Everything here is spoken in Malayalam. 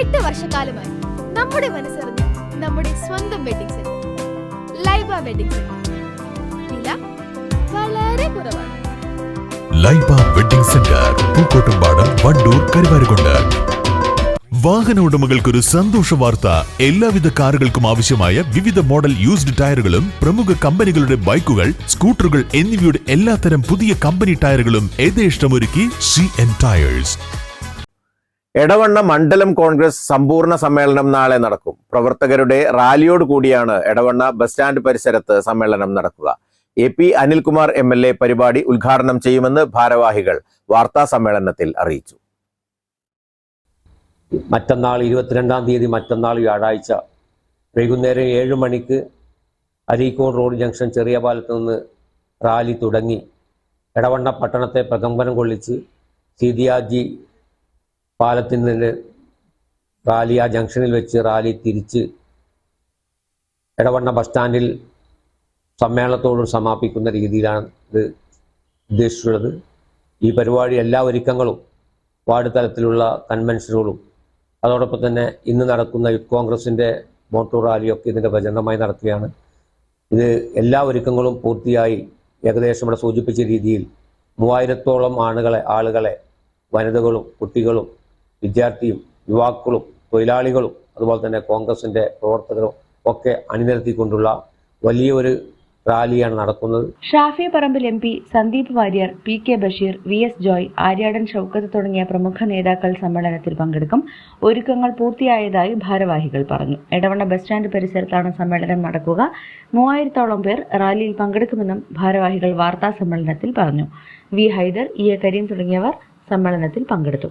എട്ട് വർഷക്കാലമായി നമ്മുടെ മനസ്സറിഞ്ഞ് നമ്മുടെ സ്വന്തം wedding centre Laiba wedding centre വില വളരെ കുറവാണ്. Laiba wedding centre Pookkottumpadam Wandoor Karuvarakundu. വാഹന ഉടമകൾക്കൊരു സന്തോഷ വാർത്ത. എല്ലാവിധ കാറുകൾക്കും ആവശ്യമായ വിവിധ മോഡൽ യൂസ്ഡ് ടയറുകളും പ്രമുഖ കമ്പനികളുടെ ബൈക്കുകൾ സ്കൂട്ടറുകൾ എന്നിവയുടെ എല്ലാത്തരം പുതിയ കമ്പനി ടയറുകളും യഥേഷ്ടമൊരുക്കി സി എൻ ടയേഴ്സ് എടവണ്ണ മണ്ഡലം കോൺഗ്രസ് സമ്പൂർണ സമ്മേളനം നാളെ നടക്കും. പ്രവർത്തകരുടെ റാലിയോട് കൂടിയാണ് എടവണ്ണ ബസ് സ്റ്റാൻഡ് പരിസരത്ത് സമ്മേളനം നടക്കുക. A P Anilkumar M L A പരിപാടി ഉദ്ഘാടനം ചെയ്യുമെന്ന് ഭാരവാഹികൾ വാർത്താ സമ്മേളനത്തിൽ അറിയിച്ചു. മറ്റന്നാൾ ഇരുപത്തിരണ്ടാം തീയതി മറ്റന്നാൾ വ്യാഴാഴ്ച വൈകുന്നേരം ഏഴ് മണിക്ക് അരീക്കോട് റോഡ് ജംഗ്ഷൻ ചെറിയ പാലത്ത് നിന്ന് റാലി തുടങ്ങി. എടവണ്ണ പട്ടണത്തെ പ്രകമ്പനം കൊള്ളിച്ച് സീതിയാജി പാലത്തിൽ നിന്ന് റാലി ആ ജംഗ്ഷനിൽ വെച്ച് റാലി തിരിച്ച് ഇടവണ്ണ ബസ് സ്റ്റാൻഡിൽ സമ്മേളനത്തോട് സമാപിക്കുന്ന രീതിയിലാണ് ഇത് ഉദ്ദേശിച്ചിട്ടുള്ളത്. ഈ പരിപാടി എല്ലാ ഒരുക്കങ്ങളും വാർഡ് തലത്തിലുള്ള കൺവെൻഷനുകളും അതോടൊപ്പം തന്നെ ഇന്ന് നടക്കുന്ന യൂത്ത് കോൺഗ്രസിന്റെ മോട്ടോർ റാലിയൊക്കെ ഇതിന്റെ പ്രചരണമായി നടത്തുകയാണ് ഇത് എല്ലാ ഒരുക്കങ്ങളും പൂർത്തിയായി ഏകദേശം ഇവിടെ സൂചിപ്പിച്ച രീതിയിൽ മൂവായിരത്തോളം ആളുകളെ ആളുകളെ വനിതകളും കുട്ടികളും വിദ്യാർത്ഥിയും യുവാക്കളും തൊഴിലാളികളും അതുപോലെ തന്നെ കോൺഗ്രസിന്റെ പ്രവർത്തകരും ഒക്കെ അണിനിരത്തിക്കൊണ്ടുള്ള വലിയൊരു റാലിയാണ് നടക്കുന്നത്. Shafi Parambil M P Sandeep Warrier P K Basheer V S Joy Aryadan Shoukath തുടങ്ങിയ പ്രമുഖ നേതാക്കൾ സമ്മേളനത്തിൽ പങ്കെടുക്കും. ഒരുക്കങ്ങൾ പൂർത്തിയായതായി ഭാരവാഹികൾ പറഞ്ഞു. എടവണ്ണ ബസ് സ്റ്റാൻഡ് പരിസരത്താണ് സമ്മേളനം നടക്കുക. മൂവായിരത്തോളം പേർ റാലിയിൽ പങ്കെടുക്കുമെന്നും ഭാരവാഹികൾ വാർത്താ സമ്മേളനത്തിൽ പറഞ്ഞു. V Haider E A Kareem തുടങ്ങിയവർ സമ്മേളനത്തിൽ പങ്കെടുത്തു.